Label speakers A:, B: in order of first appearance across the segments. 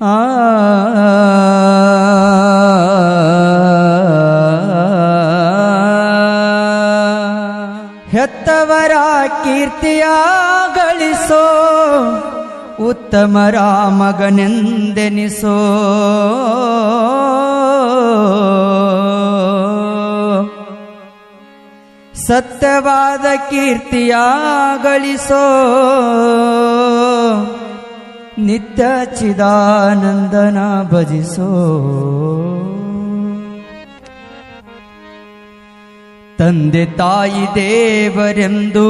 A: ಆ ಹೆತ್ತವರ ಕೀರ್ತಿಯ ಗಳಿಸೋ ಉತ್ತಮರ ಮಗನೆಂದೆನಿಸೋ ಸತ್ಯವಾದ ಕೀರ್ತಿಯ ಗಳಿಸೋ ನಿತ್ಯ ಚಿದಾನಂದನ ಭಜಿಸೋ ತಂದೆ ತಾಯಿ ದೇವರೆಂದು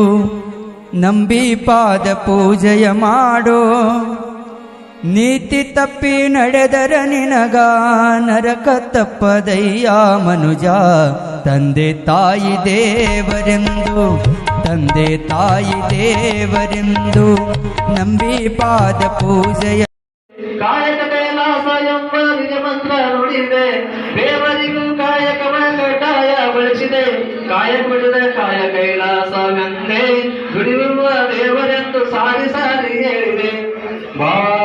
A: ನಂಬಿ ಪಾದ ಪೂಜೆಯ ಮಾಡೋ ನೀತಿ ತಪ್ಪಿ ನಡೆದರ ನಿನಗ ನರಕ ತಪ್ಪದಯ್ಯ ಮನುಜ. ತಂದೆ ತಾಯಿ ದೇವರೆಂದು, ತಂದೆ ತಾಯಿ ದೇವರೆಂದು ನಂಬಿ ಪಾದ ಪೂಜೆಯ
B: ಕಾಯಕ ಕೈಲಾಸ ದುಡಿಯುವ ದೇವರೆಂದು ಸಾರಿ ಸಾರಿ ಹೇಳಿದೆ. ಬಾ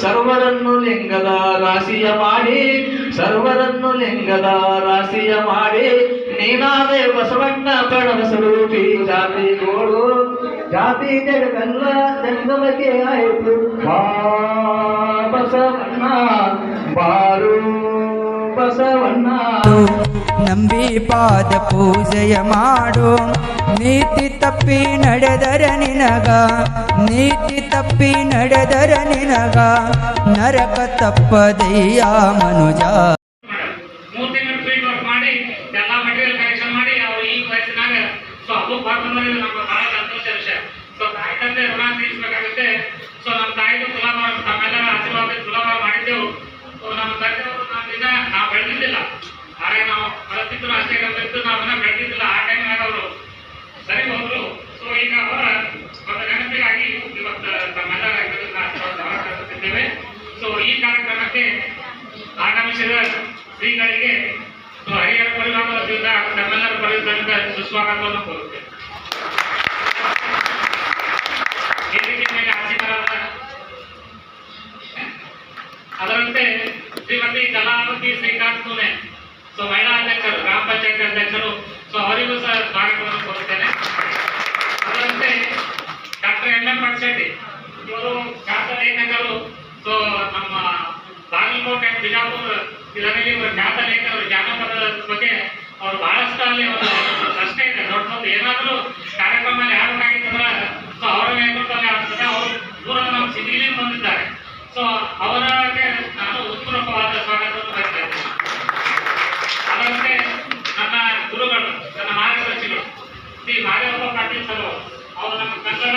B: ಸರ್ವರನ್ನು ಲಿಂಗದ ರಾಶಿಯ ಮಾಡಿ, ಸರ್ವರನ್ನು ಲಿಂಗದ ರಾಶಿಯ ಮಾಡಿ. ನೀನಾದೆ ಬಸವಣ್ಣ ಕಣದ ಸ್ವರೂಪಿ ಜಾತಿ ಗೋಳು. ಜಾತಿ ಜಗವೆಲ್ಲ ಜಂಗಮಕ್ಕೆ ಆಯಿತು. ಬಸವಣ್ಣ, ಬಾರು ಬಸವಣ್ಣ.
A: ನಂಬಿ ಪಾದ ಪೂಜೆಯ ಮಾಡು. ನೀತಿ ತಪ್ಪಿ ನಡೆದರ ನಿನಗ. ನೀತಿ ತಪ್ಪಿ ನಡೆದರ ನಿನಗ. ನರಕ ತಪ್ಪದೆಯ ಮನುಜ
C: ಮೂರ್ ತಿಂಗಳು ಫೀಲ್ಡ್ ವರ್ಕ್ ಮಾಡಿ ಎಲ್ಲಾ ಮೆಟೀರಿಯಲ್ ಕಲೆಕ್ಷನ್ ಮಾಡಿ ಅವ್ರು ಈ ವಯಸ್ಸಿನಾಗ ಸೊ ಅದು ಬಂದ್ರೆ ನಮ್ಗೆ ಬಹಳ ಸಂತೋಷ ವಿಷಯ ಸೊ ತಾಯಿ ತಂದೆ ಋಣ ತೀರಿಸಬೇಕಾಗುತ್ತೆ ಸೊ ನಮ್ಮ ತಾಯಿದು ತುಲಾಭಾರ ತಮ್ಮೆಲ್ಲರ ಆಶೀರ್ವಾದ ತುಲಾಭಾರ ಮಾಡಿದ್ದೆವು ಸೊ ನಮ್ಮ ತಂದೆಯವರು ನಮ್ಮಿಂದ ನಾವು ಬೆಳೆದಿದ್ದಿಲ್ಲ ಆದ್ರೆ ನಾವು ಪರಿಸ್ಥಿತಿಗಳು ಅಷ್ಟೇ ಇತ್ತು ನಾವು ಇನ್ನೂ ಬೆಳೆದಿದ್ದಿಲ್ಲ ಆ ಟೈಮ್ನಾಗ ಅವರು ಸರಿ ಹೋದ್ರು ಸೊ ಈಗ ಅವರ ಒಂದು ನೆನಪಿಗಾಗಿ ಇವತ್ತು ತಮ್ಮೆಲ್ಲರ ಇದರಿಂದ ಆಶೀರ್ವಾದ ಕಳಿಸುತ್ತಿದ್ದೇವೆ ಸೊ ಈ ಕಾರ್ಯಕ್ರಮಕ್ಕೆ ಆಗಮಿಸಿದ ಶ್ರೀಗಳಿಗೆ ಸೊ ಹರಿಹರ ಪರಿವಾರದ ವತಿಯಿಂದ ತಮ್ಮೆಲ್ಲರ ಪರಿವಾರದಿಂದ ಸುಸ್ವಾಗತವನ್ನು ಕೋರುತ್ತೇವೆ ವೇದಿಕೆ ಮೇಲೆ ಆಸೀನರಾದ ಅದರಂತೆ ಶ್ರೀಮತಿ ಕಲಾವತಿ ಶ್ರೀಕಾಂತ್ ಪುಣೆ ಸೊ ಮಹಿಳಾ ಪಂಚಾಯತ್ ಅಧ್ಯಕ್ಷರು. ಸೊ ಅವರಿಗೂ ಸಹ ಸ್ವಾಗತವನ್ನು ಕೊಡುತ್ತೇನೆ ಅದರಂತೆ ಡಾಕ್ಟರ್ ಎಂ ಎಂ ಪಟ್ಶೆಟ್ಟಿ ಇವರು ಖ್ಯಾತ ಲೇಖಕರು ಸೊ ನಮ್ಮ ಬಾಗಲಕೋಟೆ and ಬಿಜಾಪುರ ಇದರಲ್ಲಿ ಇವರು ಖ್ಯಾತ ಲೇಖಕರು ಜಾನಪದ ಬಗ್ಗೆ ಅವರು ಬಹಳಷ್ಟು ಅಲ್ಲಿ ಒಂದು ಪ್ರಶ್ನೆ ಇದೆ ದೊಡ್ಡ ಏನಾದರೂ ಕಾರ್ಯಕ್ರಮ ಯಾರಾಗಿತ್ತಂದ್ರೆ ಸೊ ಅವರ ನೇತೃತ್ವದಲ್ಲಿ ಆಗ್ತದೆ ಅವರು ದೂರ ನಮ್ಮ ಸಿಟಿಲಿ ಬಂದಿದ್ದಾರೆ ಸೊ ಅವರಿಗೆ ನಾನು ಉತ್ಪೂರ್ವಕವಾದ ಸ್ವಾಗತವನ್ನು ಬಯಸ್ತಾ ಇದ್ದೇನೆ ಅದರಂತೆ ನನ್ನ ಗುರುಗಳು ನನ್ನ ಮಾರ್ಗದರ್ಶಿಗಳು ಶ್ರೀ ಮಾದೇವಪ್ಪ ಪಾಟೀಲ್ ಸರ್ ಅವರು. ಅವರು ನಮ್ಮ ಕನ್ನಡ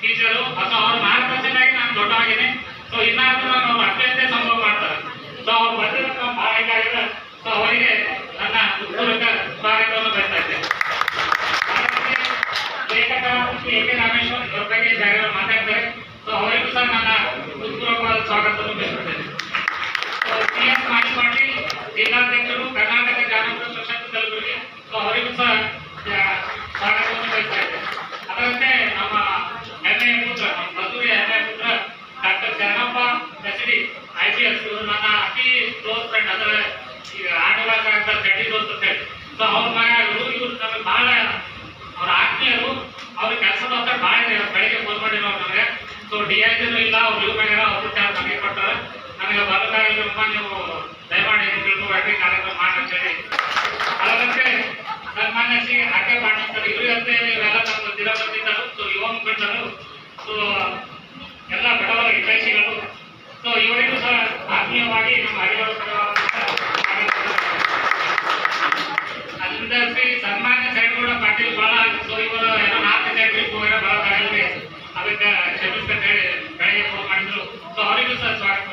C: ಟೀಚರು ಅಥವಾ ಅವ್ರ ಮಾರ್ಗದರ್ಶನಾಗಿ ನಾನು ದೊಡ್ಡವಾಗಿದ್ದೀನಿ ಸೊ ಇನ್ನಾದ್ರೂ ನಾನು ಅವ್ರು ಅತ್ಯಂತ ಸಂಭವ ಮಾಡ್ತಾರೆ ಸೊ ಅವ್ರು ಬಂದಿರೋದು ಬಹಳ ಇದಾಗಿದೆ ಸೊ ಅವರಿಗೆ ನನ್ನ ಉತ್ಪೂರ್ವಕ ಸ್ವಾಗತವನ್ನು ಬಯಸ್ತಾ ಇದ್ದೇನೆ ಅದರಂತೆ ಲೇಖಕ ಶ್ರೀ ಎ ಕೆ ರಾಮೇಶ್ವರ್ ಅವ್ರ ಬಗ್ಗೆ ಜಾಗ ಮಾತಾಡ್ತಾರೆ ಸೊ ಅವರಿಗೂ ಸಹ ನನ್ನ ಉತ್ಪೂರ್ವಕವಾದ ಸ್ವಾಗತವನ್ನು ಬಯಸುತ್ತೇನೆ ಸಿ ಎಸ್ ಮಾಜಿ ಪಾಟೀಲ್ ಜಿಲ್ಲಾಧ್ಯಕ್ಷರು ಕರ್ನಾಟಕ ಜಾನಪದ ಪರಿಷತ್ ಕಲಬುರಗಿ ಸೊ ಅವರಿಗೂ ಸಹ ಆ, ಸ್ವಾಗತವನ್ನು ಬಯಸ್ತಾ ಇದ್ದೇನೆ ಅದರಂತೆ ನಮ್ಮ ಹೆಮ್ಮೆಯ ಪುತ್ರ ನಮ್ಮ ಮಧುವೆಯ ಹೆಮ್ಮೆಯ ಪುತ್ರ doctor Sharanappa SD I P S ಇವರು ನನ್ನ ಅತಿ ಕ್ಲೋಸ್ ಫ್ರೆಂಡ್ ಅದರ ಈಗ ಆಟಗಾರ ಅಂತ ಗಡ್ಡಿ ದೋಸ್ತ ಫ್ರೆಂಡ್ ಸೊ ಅವ್ರ ಮಗ ಇವರು ಇವರು ನಮಗೆ ಬಹಳ ಅವ್ರ ಆತ್ಮೀಯರು ಅವ್ರಿಗೆ ಕೆಲಸ ಒತ್ತಡ ಭಾಳ ಬೆಳಿಗ್ಗೆ ಫೋನ್ ಮಾಡಿರೋ ನನಗೆ ಸೊ ಡಿ ಐ ಇಲ್ಲ, ಅವ್ರು ಲೀವ್ ಮಾಡ್ಯಾರ ಅವ್ರು ಚಾರ್ಜ್ ನಮಗೆ ಕೊಟ್ಟಾರೆ? ನನಗೆ ಬರಬೇಕಾಗಿಲ್ಲಪ್ಪ ನೀವು ದಯಮಾಡಿ ತಿಳ್ಕೊಬೇಡ್ರಿ, ಕಾರ್ಯಕ್ರಮ ಮಾಡಿ ಹೇಳಿ. ಅದರಂತೆ ಸನ್ಮಾನ್ಯ ಶ್ರೀ ಆಕೆ ಪಾಟೀಲ್ ಇವರಂತೆ ಇವೆಲ್ಲ ನಮ್ಮ ದಿನ ಬಂದಿದ್ದರು. ಸೊ ಯುವ ಮುಖಂಡರು ಸೊ ಎಲ್ಲ ಬಡವರ ಹಿತೈಷಿಗಳು ಸೊ ಇವರಿಗೂ ಸಹ ಆತ್ಮೀಯವಾಗಿ ನಮ್ಮ ಹರಿಹರ ವಿದ್ಯಾರ್ಥಿ ಸನ್ಮಾನ್ಯ ಕೂಡ ಪಾಟೀಲ್ ಬಹಳ ಸೊ ಇವರು ಏನೋ ನಾಲ್ಕು ಸೈಡ್ಗೆ ಹೋಗಿರೋ ಬಹಳ ಕಡೆಯಲ್ಲಿ ಅದಕ್ಕೆ ಕ್ಷಮಿಸ್ಬೇಕು ಹೇಳಿ, ಬೆಳಗ್ಗೆ ಫೋನ್ ಮಾಡಿದ್ರು. ಸೊ ಅವರಿಗೂ ಸಹ ಸ್ವಾಗತ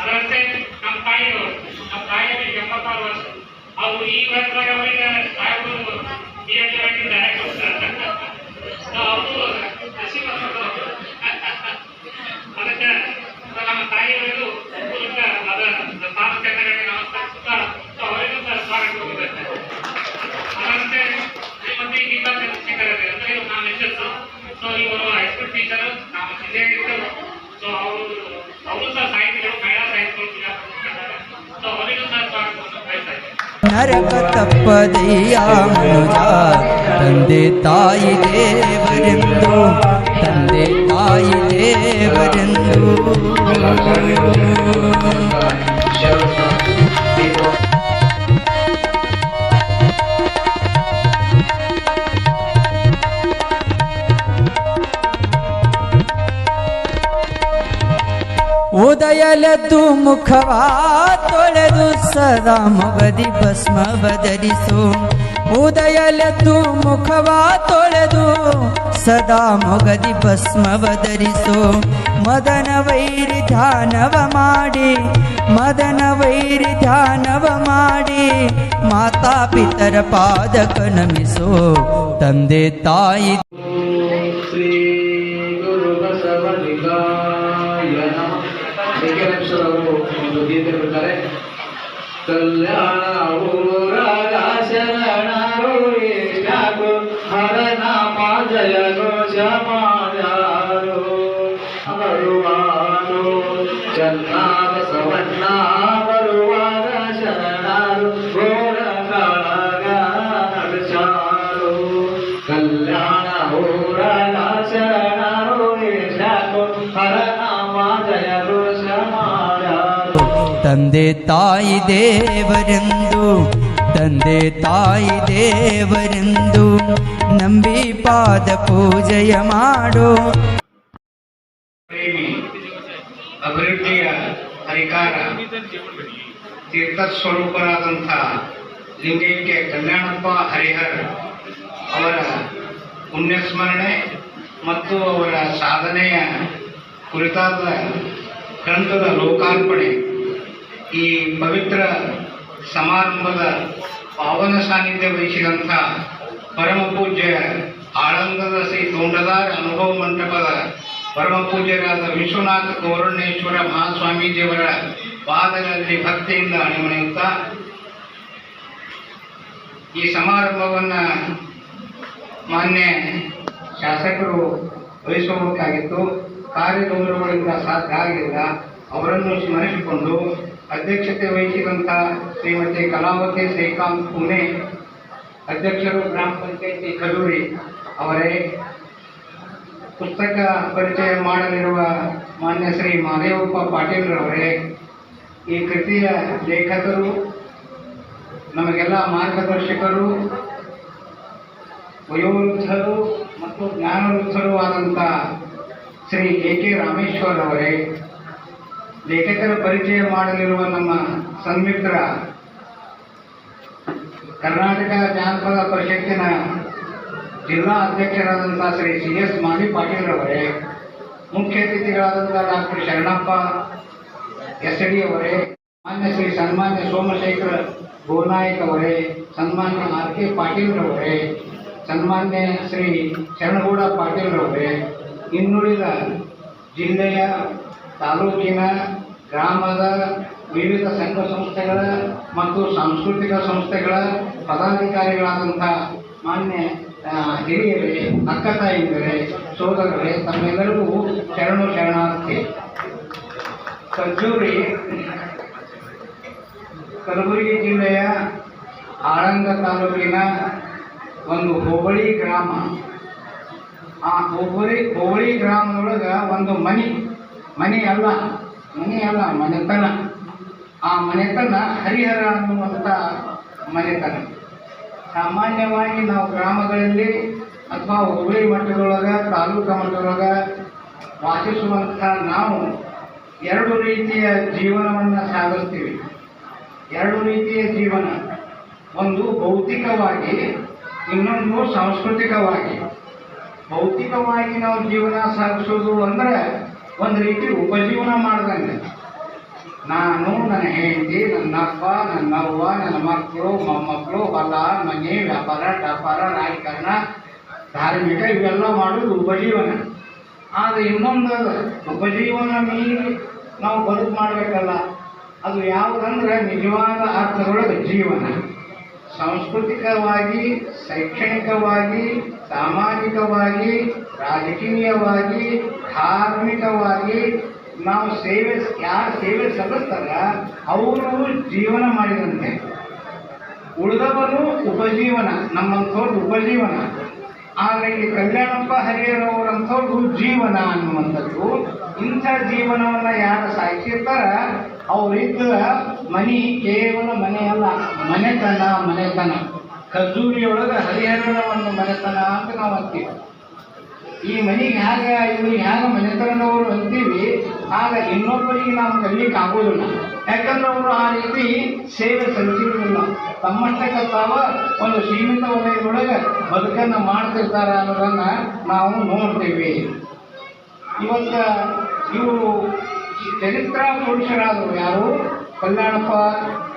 C: ಅದರಂತೆ ನಮ್ಮ ತಾಯಿಯವರು, ನಮ್ಮ ತಾಯಿಯವರಿಗೆ ಎಂಬತ್ತಾರು ವರ್ಷ. ಅವರು ಈ ವಯಸ್ಸಾಗ ಅವರಿಗೆ ಸಾಹೇಬರು ಈ ಎಜ್ ಟೀಚರ್ ನಮ್ಮ ಸಿದ್ಧೇಗಿದ್ದರು ಸೊ ಅವರು ಅವರು ಸಹ ಸಾಹಿತಿಗಳು ಮಹಿಳಾ ಸಾಹಿತ್ಯಗಳು ಸೊ
A: ನರಕ ತಂದೆ ತಾಯಿ ದೇವರೆಂದು. ತಂದೆ ತಾಯಿ ದೇವರೆಂದು. ಉದಯಲೆದ್ದು ಮುಖವ ತೊಳೆದು ಸದಾ ಮುಗದಿ ಭಸ್ಮ ಬದರಿಸು ಉದಯಲೆದ್ದು ಮುಖವ ತೊಳೆದು ಸದಾ ಮೊಗದಿ ಭಸ್ಮ ಬದರಿಸು ಮದನ ವೈರಿ ಧ್ಯಾನವ ಮಾಡಿ, ಮದನ ವೈರಿ ಧ್ಯಾನವ ಮಾಡಿ, ಮಾತಾ ಪಿತರ ಪಾದಕ ನಮಿಸು. ತಂದೆ ತಾಯಿ
B: ಶ್ರೀ ಗುರು ಬಸವಲಿಂಗಾಯ ನಮಃ ಅವರು ಒಂದು ಗೀತೆ ಬಿಡ್ತಾರೆ ಕಲ್ಯಾಣ ಊರಾಗ ಶರಣರು ಇಷ್ಟಾಕು ಹರನಾಮ ಜಯ ಘೋಷ ಮಾಡ್ಯಾರು ಬರುವಾರು ಚನ್ನ
A: ತಂದೆ ತಾಯಿ ದೇವರೆಂದು, ತಂದೆ ತಾಯಿ ದೇವರೆಂದು ನಂಬಿ ಪಾದ ಪೂಜೆಯ ಮಾಡು.
D: ಅಭಿವೃದ್ಧಿಯ ಹರಿಕಾರ ತೀರ್ಥ ಸ್ವರೂಪರಾದಂಥ ಲಿಂಗೈಕ್ಯ ಕಲ್ಯಾಣಪ್ಪ ಹರಿಹರ್ ಅವರ ಪುಣ್ಯಸ್ಮರಣೆ ಮತ್ತು ಅವರ ಸಾಧನೆಯ ಕುರಿತಾದ ಗ್ರಂಥದ ಲೋಕಾರ್ಪಣೆ ಈ ಪವಿತ್ರ ಸಮಾರಂಭದ ಪಾವನ ಸಾನ್ನಿಧ್ಯ ವಹಿಸಿದಂಥ ಪರಮ ಪೂಜ್ಯ ಆಳಂದದ ಶ್ರೀ ತೋಂಡದಾರ ಅನುಭವ ಮಂಟಪದ ಪರಮ ಪೂಜ್ಯರಾದ ವಿಶ್ವನಾಥ ಗೌರಣ್ಣೇಶ್ವರ ಮಹಾಸ್ವಾಮೀಜಿಯವರ ಪಾದಗಳಲ್ಲಿ ಭಕ್ತಿಯಿಂದ ಅಣಿಮಣಿಯುತ್ತಾ ಈ ಸಮಾರಂಭವನ್ನು ಮಾನ್ಯ ಶಾಸಕರು ವಹಿಸಬೇಕಾಗಿತ್ತು ಕಾರ್ಯತಂತ್ರಗಳಿಂದ ಸಾಧ್ಯ ಆಗಿಲ್ಲ. ಅವರನ್ನು ಸ್ಮರಿಸಿಕೊಂಡು ಅಧ್ಯಕ್ಷತೆ ವಹಿಸಿದಂಥ ಶ್ರೀಮತಿ ಕಲಾವತಿ ಶ್ರೀಕಾಂತ್ ಪುಣೆ, ಅಧ್ಯಕ್ಷರು ಗ್ರಾಮ ಪಂಚಾಯತಿ ಕಲ್ಲೂರಿ ಅವರೇ. ಪುಸ್ತಕ ಪರಿಚಯ ಮಾಡಲಿರುವ ಮಾನ್ಯ ಶ್ರೀ ಮಾದೇವಪ್ಪ ಪಾಟೀಲ್ರವರೇ ಈ ಕೃತಿಯ ಲೇಖಕರು, ನಮಗೆಲ್ಲ ಮಾರ್ಗದರ್ಶಕರು, ವಯೋವೃದ್ಧರು ಮತ್ತು ಜ್ಞಾನವೃದ್ಧರು ಆದಂಥ ಶ್ರೀ ಎ ಕೆ ರಾಮೇಶ್ವರ್ ಅವರೇ. ಲೇಖಕರ ಪರಿಚಯ ಮಾಡಲಿರುವ ನಮ್ಮ ಸನ್ಮಿತ್ರ ಕರ್ನಾಟಕ ಜಾನಪದ ಪರಿಷತ್ತಿನ ಜಿಲ್ಲಾ ಅಧ್ಯಕ್ಷರಾದಂಥ ಶ್ರೀ ಸಿ ಎಸ್ ಮಾಣಿ ಪಾಟೀಲ್ ಅವರೇ ಮುಖ್ಯ ಅತಿಥಿಗಳಾದಂಥ ಡಾಕ್ಟರ್ ಶರಣಪ್ಪ ಎಸ್ ಡಿ ಅವರೇ, ಮಾನ್ಯ ಶ್ರೀ ಸನ್ಮಾನ್ಯ ಸೋಮಶೇಖರ್ ಗೋನಾಯಕ್ ಅವರೇ, ಸನ್ಮಾನ್ಯ ಆರ್ ಕೆ ಪಾಟೀಲ್ ರವರೇ, ಸನ್ಮಾನ್ಯ ಶ್ರೀ ಶರಣಗೌಡ ಪಾಟೀಲ್ ರವರೇ, ಇನ್ನುಳಿದ ಜಿಲ್ಲೆಯ ತಾಲೂಕಿನ ಗ್ರಾಮದ ವಿವಿಧ ಸಂಘ ಸಂಸ್ಥೆಗಳ ಮತ್ತು ಸಾಂಸ್ಕೃತಿಕ ಸಂಸ್ಥೆಗಳ ಪದಾಧಿಕಾರಿಗಳಾದಂಥ ಮಾನ್ಯ ಹಿರಿಯರೇ, ಅಕ್ಕ ತಾಯಿಯರೇ ಸೋದರರೇ, ತಮ್ಮೆಲ್ಲರಿಗೂ ಶರಣು ಶರಣಾರ್ಥಿ. ಕಜ್ಜೂರಿ ಕಲಬುರಗಿ ಜಿಲ್ಲೆಯ ಆಳಂದ ತಾಲೂಕಿನ ಒಂದು ಹೋಬಳಿ ಗ್ರಾಮ. ಆ ಹೋಬಳಿ ಹೋಬಳಿ ಗ್ರಾಮದೊಳಗೆ ಒಂದು ಮನಿ, ಮನೆ ಅಲ್ಲ. ಮನೆ ಅಲ್ಲ ಮನೆತನ ಆ ಮನೆತನ ಹರಿಹರ ಅನ್ನುವಂಥ ಮನೆತನ ಸಾಮಾನ್ಯವಾಗಿ ನಾವು ಗ್ರಾಮಗಳಲ್ಲಿ ಅಥವಾ ಹೋಬಳಿ ಮಟ್ಟದೊಳಗೆ ತಾಲೂಕು ಮಟ್ಟದೊಳಗೆ ವಾಸಿಸುವಂಥ ನಾವು ಎರಡು ರೀತಿಯ ಜೀವನವನ್ನು ಸಾಗಿಸ್ತೀವಿ. ಎರಡು ರೀತಿಯ ಜೀವನ. ಒಂದು ಭೌತಿಕವಾಗಿ, ಇನ್ನೊಂದು ಸಾಂಸ್ಕೃತಿಕವಾಗಿ. ಭೌತಿಕವಾಗಿ ನಾವು ಜೀವನ ಸಾಗಿಸೋದು ಅಂದರೆ ಒಂದು ರೀತಿ ಉಪಜೀವನ ಮಾಡ್ದಂಗೆ. ನಾನು ನನ್ನ ಹೆಂಡತಿ ನನ್ನ ಅಪ್ಪ ನನ್ನ ಮಕ್ಕಳು ಮೊಮ್ಮಕ್ಕಳು ಹೊಲ, ಮನೆ, ವ್ಯಾಪಾರ ವ್ಯಾಪಾರ, ರಾಜಕಾರಣ, ಧಾರ್ಮಿಕ ಇವೆಲ್ಲ ಮಾಡೋದು ಉಪಜೀವನ. ಆದರೆ ಇನ್ನೊಂದು ಉಪಜೀವನ ಮೀರಿ ನಾವು ಬದುಕು ಮಾಡಬೇಕಲ್ಲ, ಅದು ಯಾವುದಂದ್ರೆ ನಿಜವಾದ ಅರ್ಥದೊಳಗೆ ಜೀವನ. ಸಾಂಸ್ಕೃತಿಕವಾಗಿ, ಶೈಕ್ಷಣಿಕವಾಗಿ ಸಾಮಾಜಿಕವಾಗಿ, ರಾಜಕೀಯವಾಗಿ, ಧಾರ್ಮಿಕವಾಗಿ ನಾವು ಸೇವೆ, ಯಾರು ಸೇವೆ ಸಲ್ಲಿಸ್ತಾರ ಅವರು ಜೀವನ ಮಾಡಿದಂತೆ. ಉಳಿದವನು ಉಪಜೀವನ, ನಮ್ಮಂಥವ್ರು ಉಪಜೀವನ. ಆದರೆ ಈ ಕಲ್ಯಾಣಪ್ಪ ಹರಿಯರವರಂಥವ್ರದ್ದು ಜೀವನ ಅನ್ನುವಂಥದ್ದು, ಇಂಥ ಜೀವನವನ್ನ ಯಾರು ಸಾಕಿರ್ತಾರ ಅವರಿದ್ದ ಮನಿ ಕೇವಲ ಮನೆಯಲ್ಲ, ಮನೆತನ ಮನೆತನ. ಖಜೂರಿಯೊಳಗೆ ಹರಿಹರನ ಒಂದು ಮನೆತನ ಅಂತ ನಾವು ಅಂತೀವಿ. ಈ ಮನೆಗೆ ಹೇಗೆ ಇವ್ರಿಗೆ ಹೇಗೆ ಮನೆತನದವರು ಅಂತೀವಿ, ಆಗ ಇನ್ನೊಬ್ಬರಿಗೆ ನಾವು ಕಲಿಯಕ್ಕೆ ಆಗೋದಿಲ್ಲ. ಯಾಕಂದ್ರೆ ಅವರು ಆ ರೀತಿ ಸೇವೆ ಸಲ್ಲಿಸಿರೋದಿಲ್ಲ ತಮ್ಮಷ್ಟಕ್ಕೆ ತಾವ ಒಂದು ಸೀಮಿತ ವಲಯದೊಳಗೆ ಬದುಕನ್ನು ಮಾಡ್ತಿರ್ತಾರೆ ಅನ್ನೋದನ್ನ ನಾವು ನೋಡ್ತೀವಿ. ಇವತ್ತ ಇವರು ಚರಿತ್ರ ಪುರುಷರಾದರು ಯಾರು? ಕಲ್ಯಾಣಪ್ಪ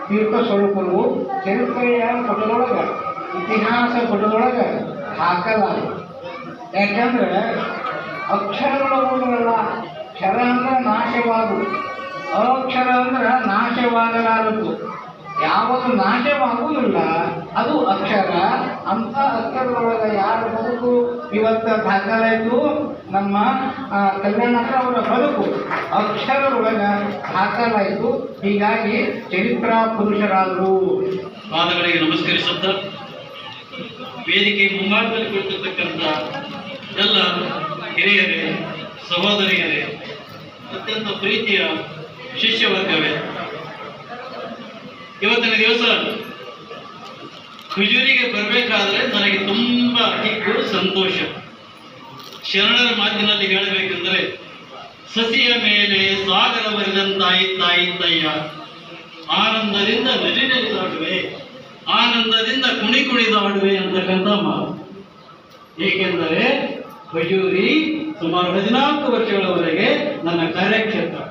D: ತೀರ್ಥ ಸ್ವರೂಪರು. ಚರಿತ್ರೆಯ ಪುಟದೊಳಗೆ ಇತಿಹಾಸ ಪುಟದೊಳಗೆ ಹಾಕಲಾರ ಯಾಕಂದ್ರೆ ಅಕ್ಷರಗಳಲ್ಲ ಕ್ಷರ ಅಂದ್ರೆ ನಾಶವಾದು ಅಕ್ಷರ ಅಂದ್ರೆ ನಾಶವಾಗಲಾರದು. ಯಾವುದು ನಾಶವಾಗುವುದಿಲ್ಲ, ಅದು ಅಕ್ಷರ. ಅಂಥ ಅಕ್ಷರದೊಳಗೆ ಯಾರು ಬದುಕು? ಇವತ್ತು ದಾಖಲಾಯಿತು ನಮ್ಮ ಕಲ್ಯಾಣ ಕಲ್ಯಾಣಕ್ಕ ಅವರ ಬದುಕು ಅಕ್ಷರದೊಳಗೆ ದಾಖಲಾಯಿತು ಹೀಗಾಗಿ ಚರಿತ್ರ ಪುರುಷರಾದರು.
E: ಪಾದಗಳಿಗೆ ನಮಸ್ಕರಿಸುತ್ತಾ ವೇದಿಕೆ ಮುಂಭಾಗದಲ್ಲಿ ಕುಳಿತಿರ್ತಕ್ಕಂಥ ಎಲ್ಲ ಹಿರಿಯರೇ, ಸಹೋದರಿಯರೇ, ಅತ್ಯಂತ ಪ್ರೀತಿಯ ಶಿಷ್ಯವರ್ಗವೇ. ಇವತ್ತಿನ ದಿವಸ ಖುಜೂರಿಗೆ ಬರಬೇಕಾದ್ರೆ ನನಗೆ ತುಂಬ ಹಿಗ್ಗು, ಸಂತೋಷ. ಶರಣರ ಮಾತಿನಲ್ಲಿ ಹೇಳಬೇಕೆಂದರೆ, ಸಸಿಯ ಮೇಲೆ ಸಾಗರ ಬರೆದಂತಾಯಿತಾಯಿತಯ್ಯ ಆನಂದದಿಂದ ನದಿ ನಲಿದಾಡುವೆ ಆನಂದದಿಂದ ಕುಣಿ ಕುಣಿದಾಡುವೆ ಅಂತಕ್ಕಂಥ ಮಾತು. ಏಕೆಂದರೆ ಖಜೂರಿ ಸುಮಾರು ಹದಿನಾಲ್ಕು ವರ್ಷಗಳವರೆಗೆ ನನ್ನ ಕಾರ್ಯಕ್ಷೇತ್ರ.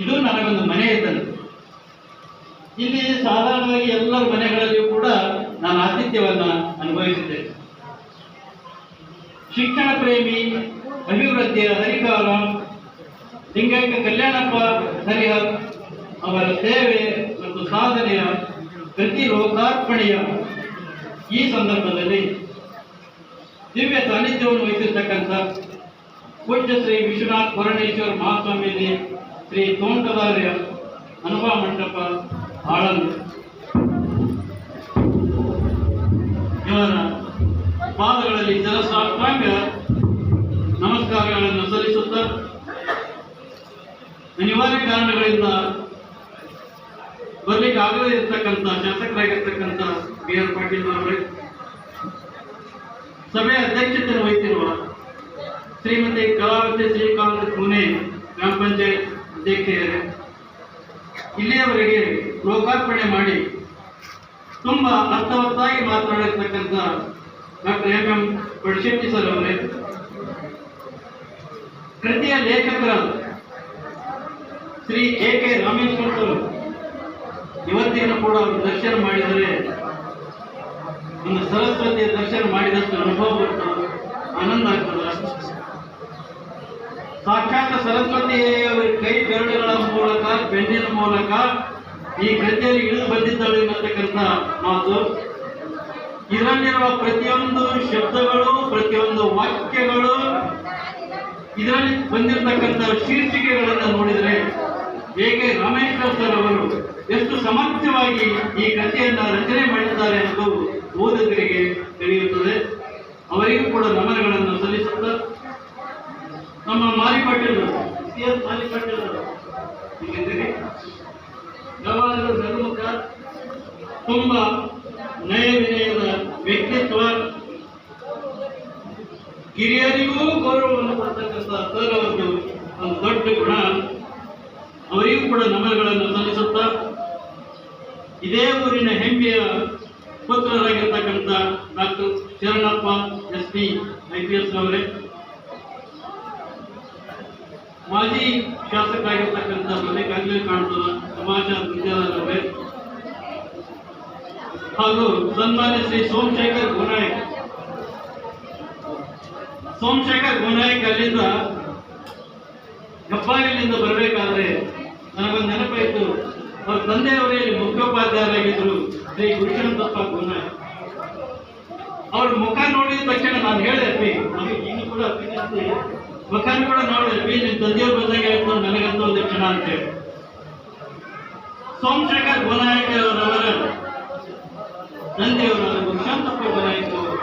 E: ಇದು ನನಗೊಂದು ಮನೆ ಇದ್ದಂತೆ. ಇಲ್ಲಿ ಸಾಧಾರಣವಾಗಿ ಎಲ್ಲರ ಮನೆಗಳಲ್ಲಿಯೂ ಕೂಡ ನಾನು ಆತಿಥ್ಯವನ್ನು ಅನುಭವಿಸಿದ್ದೇನೆ ಶಿಕ್ಷಣ ಪ್ರೇಮಿ, ಅಭಿವೃದ್ಧಿಯ ಹರಿಕಾರ, ಲಿಂಗೈಕ ಕಲ್ಯಾಣಪ್ಪ ಹರಿಹರ್ ಅವರ ಸೇವೆ ಮತ್ತು ಸಾಧನೆಯ ಪ್ರತಿ ಲೋಕಾರ್ಪಣೆಯ ಈ ಸಂದರ್ಭದಲ್ಲಿ ದಿವ್ಯ ಸಾನ್ನಿಧ್ಯವನ್ನು ವಹಿಸಿರ್ತಕ್ಕಂಥ ಪೂಜ್ಯ ಶ್ರೀ ವಿಶ್ವನಾಥ್ ಪುರಣೇಶ್ವರ ಮಹಾಸ್ವಾಮೀಜಿ ಶ್ರೀ ತೋಂಟದಾರ್ಯ ಅನುಭವ ಮಂಟಪ ಆಳಂದ ಇವರ ಪಾದಗಳಲ್ಲಿ ಜಲಸಾಷ್ಟಾಂಗ ನಮಸ್ಕಾರಗಳನ್ನು ಸಲ್ಲಿಸುತ್ತಾ ಅನಿವಾರ್ಯ ಕಾರಣಗಳಿಂದ ಬರ್ಲಿಕ್ಕೆ ಆಗದೇ ಇರ್ತಕ್ಕಂಥ ಶಾಸಕರಾಗಿರ್ತಕ್ಕಂಥ ಬಿ ಆರ್ ಪಾಟೀಲ್ ಅವರೇ ಸಭೆಯ ಅಧ್ಯಕ್ಷತೆಯನ್ನು ವಹಿಸಿರುವ ಶ್ರೀಮತಿ ಕಲಾವತಿ ಶ್ರೀಕಾಂತ್ ಪುಣೆ ಗ್ರಾಮ ಪಂಚಾಯತ್ ಅಧ್ಯಕ್ಷೆಯರೇ, ಇಲ್ಲಿಯವರೆಗೆ ಲೋಕಾರ್ಪಣೆ ಮಾಡಿ ತುಂಬಾ ಅರ್ಥವತ್ತಾಗಿ ಮಾತನಾಡಿರ್ತಕ್ಕಂಥ doctor M M Padshetty sir ಅವರೇ, ಕೃತಿಯ ಲೇಖಕರ Shri A K Rameshwar sir ಇವತ್ತಿನ ಕೂಡ ಅವರು ದರ್ಶನ ಮಾಡಿದರೆ, ಒಂದು ಸರಸ್ವತಿಯ ದರ್ಶನ ಮಾಡಿದಷ್ಟು ಅನುಭವ ಬರ್ತದೆ ಆನಂದ ಆಗ್ತದೆ? ಸಾಕ್ಷಾತ್ ಸರಸ್ವತಿಯವರ ಕೈ ಬೆರಳುಗಳ ಮೂಲಕ, ಬೆನ್ನಿನ ಮೂಲಕ ಈ ಗದ್ದೆಯಲ್ಲಿ ಇಳಿದು ಬಂದಿದ್ದಾಳೆ ಅನ್ನತಕ್ಕಂಥ ಮಾತು. ಇದರಲ್ಲಿರುವ ಪ್ರತಿಯೊಂದು ಶಬ್ದಗಳು, ಪ್ರತಿಯೊಂದು ವಾಕ್ಯಗಳು, ಇದರಲ್ಲಿ ಬಂದಿರತಕ್ಕಂಥ ಶೀರ್ಷಿಕೆಗಳನ್ನು ನೋಡಿದರೆ ಹೇಗೆ ರಾಮೇಶ್ವರ ಸರ್ ಅವರು ಎಷ್ಟು ಸಮರ್ಥವಾಗಿ ಈ ಕಥೆಯನ್ನು ರಚನೆ ಮಾಡಿದ್ದಾರೆ ಎಂದು ಓದುಗರಿಗೆ ತಿಳಿಯುತ್ತದೆ. ಅವರಿಗೂ ಕೂಡ ನಮನಗಳನ್ನು ಸಲ್ಲಿಸುತ್ತಾ ನಮ್ಮ ಮಾರಿ ಪಾಟೀಲ್ ಸಿ ಎಸ್ ತುಂಬಾ ನಯ ವಿನಯದ ವ್ಯಕ್ತಿತ್ವ. ಕಿರಿಯರಿಗೂ ಗೌರವವನ್ನು ಕೊಡ್ತಕ್ಕಂಥ ಒಂದು ದೊಡ್ಡ ಗುಣ. ಅವರಿಗೂ ಕೂಡ ನಮನಗಳನ್ನು ಸಲ್ಲಿಸುತ್ತಾ ಇದೇ ಊರಿನ ಹೆಮ್ಮೆಯ ಪುತ್ರರಾಗಿರ್ತಕ್ಕಂಥ doctor Sharanappa S P I P S ಅವರೇ. ಮಾಜಿ ಶಾಸಕರಾಗಿರ್ತಕ್ಕಂಥ ಮಲ್ಲಿಕಾರ್ಜುನ ಕಾಣ್ತದ ಸಮಾಜ ವಿದ್ಯಾಲಯವೇ ಹಾಗೂ ಸನ್ಮಾನ್ಯ ಶ್ರೀ ಸೋಮಶೇಖರ್ ಗೋನಾಯಕ್. ಸೋಮಶೇಖರ್ ಗೋನಾಯಕ್ ಅಲ್ಲಿಂದ ಹೆಬ್ಬಾಗಿಲಿಂದ ಬರಬೇಕಾದ್ರೆ ನನಗೊಂದು ನೆನಪಾಯಿತು ಅವ್ರ ತಂದೆಯವರೇ ಮುಖ್ಯೋಪಾಧ್ಯಾಯರಾಗಿದ್ರು ಶ್ರೀ ಗುರುಶಾಂತಪ್ಪ ಗುಣ. ಅವ್ರ ಮುಖ ನೋಡಿದ ತಕ್ಷಣ ನಾನು ಹೇಳಿದೆ ನಮಗೆ ಇನ್ನು ಕೂಡ ಮುಖಾನ ಕೂಡ ನೋಡಿದೆ. ಅಪ್ಪಿ ನಿಮ್ ತಂದೆಯವ್ರು ಬಂದಾಗ ಹೇಳ್ತು ನನಗಂತ ಒಂದು ಕ್ಷಣ ಅಂತೇಳಿ ಸೋಮಶೇಖರ್ ಗುನಾಯಕ್ ಅವರವರ ತಂದೆಯವರ ಗುರುಶಾಂತಪ್ಪ ಗುನಾಯಕ್ ಅವರು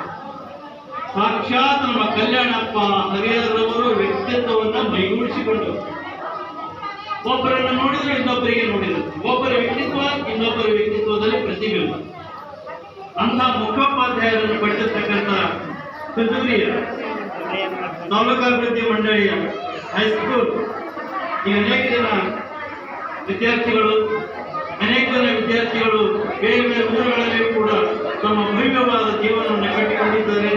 E: ಸಾಕ್ಷಾತ್ ನಮ್ಮ ಕಲ್ಯಾಣಪ್ಪ ಹರಿಹರವರು ವ್ಯಕ್ತಿತ್ವವನ್ನ ಮೈಗೂಡಿಸಿಕೊಂಡು ಒಬ್ಬರನ್ನು ನೋಡಿದ್ರೆ ಇನ್ನೊಬ್ಬರಿಗೆ ನೋಡಿದ್ರು. ಒಬ್ಬರ ವ್ಯಕ್ತಿತ್ವ, ಇನ್ನೊಬ್ಬರ ವ್ಯಕ್ತಿತ್ವದಲ್ಲಿ ಪ್ರತಿಬಿಂಬ. ಅಂತ ಮುಖೋಪಾಧ್ಯಾಯರನ್ನು ಪಡೆದಿರ್ತಕ್ಕಂಥ ಕದ್ದೂರಿಯ ತಾಲೂಕಾಭಿವೃದ್ಧಿ ಮಂಡಳಿಯ ಹೈಸ್ಕೂಲ್ ಈ ಅನೇಕ ಜನ ವಿದ್ಯಾರ್ಥಿಗಳು, ಅನೇಕ ಜನ ವಿದ್ಯಾರ್ಥಿಗಳು ಬೇರೆ ಬೇರೆ ಊರುಗಳಲ್ಲಿಯೂ ಕೂಡ ತಮ್ಮ ಭವ್ಯವಾದ ಜೀವನವನ್ನು ಕಟ್ಟಿಕೊಂಡಿದ್ದಾರೆ.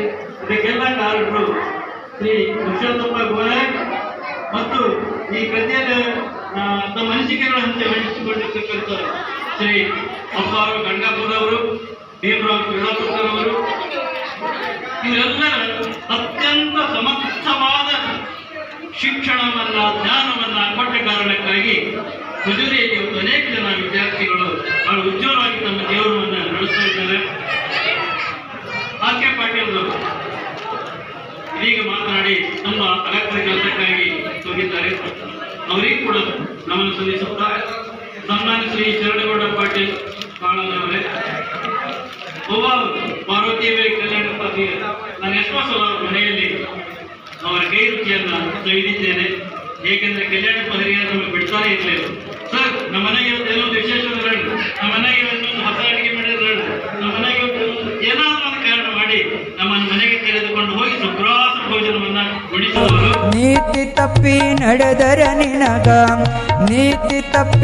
E: ಇದಕ್ಕೆಲ್ಲ ಕಾರಣರು ಶ್ರೀ ಪುರುಷೋತ್ತಮ ಗೋರೆ ಮತ್ತು ಈ ಗದ್ದೆಯ ತಮ್ಮ ಅನಿಸಿಕೆಗಳಂತೆ ಹಂಚ ಹಂಚಿಕೊಂಡಿರ್ತಕ್ಕಂಥ ಶ್ರೀ ಅಪ್ಪಾರು ಗಂಗಾಪುರವರು ಭೀಮರಾವ್ ಅವರು, ಇವರೆಲ್ಲರ ಅತ್ಯಂತ ಸಮರ್ಥವಾದ ಶಿಕ್ಷಣವನ್ನ, ಜ್ಞಾನವನ್ನ ಕೊಟ್ಟ ಕಾರಣಕ್ಕಾಗಿ ಕುದುರೆಯಲ್ಲಿ ಅನೇಕ ಜನ ವಿದ್ಯಾರ್ಥಿಗಳು ಬಹಳ ಉಜ್ವಲವಾಗಿ ತಮ್ಮ ಜೀವನವನ್ನು ನಡೆಸ್ತಾ ಇದ್ದಾರೆ. ಆಕೆ ಪಾಟೀಲ್ ಇದೀಗ ಮಾತನಾಡಿ ನಮ್ಮ ಅಗತ್ಯ ಕೆಲಸಕ್ಕಾಗಿ ಹೋಗಿದ್ದಾರೆ ಅವರಿಗೂ ಕೂಡ ನಮನ ಸಲ್ಲಿಸುತ್ತಾ ಸನ್ಮಾನ ಶ್ರೀ ಶರಣಗೌಡ ಪಾಟೀಲ್ ಕಾಳನವರೇ ಒಬ್ಬ ಪಾರ್ವತಿಯವೇ ಕಲ್ಯಾಣ ಪತಿ ನಾನು ಎಷ್ಟೋ ಸಲ ಮನೆಯಲ್ಲಿ ಅವರ ಕೈ ರುಚಿಯನ್ನು ಸವಿದಿದ್ದೇನೆ. ಏಕೆಂದರೆ ಕಲ್ಯಾಣ ಪದರಿಯನ್ನು ಬಿಡ್ತಾನೆ ಇರಲಿಲ್ಲ. ಸರ್, ನಮ್ಮ ಇವತ್ತು ಏನೋ ಒಂದು ವಿಶೇಷ
A: ತಪ್ಪಿ ನಡೆದರೆ ನಿನಗ ನೀತಿ ತಪ್ಪಿ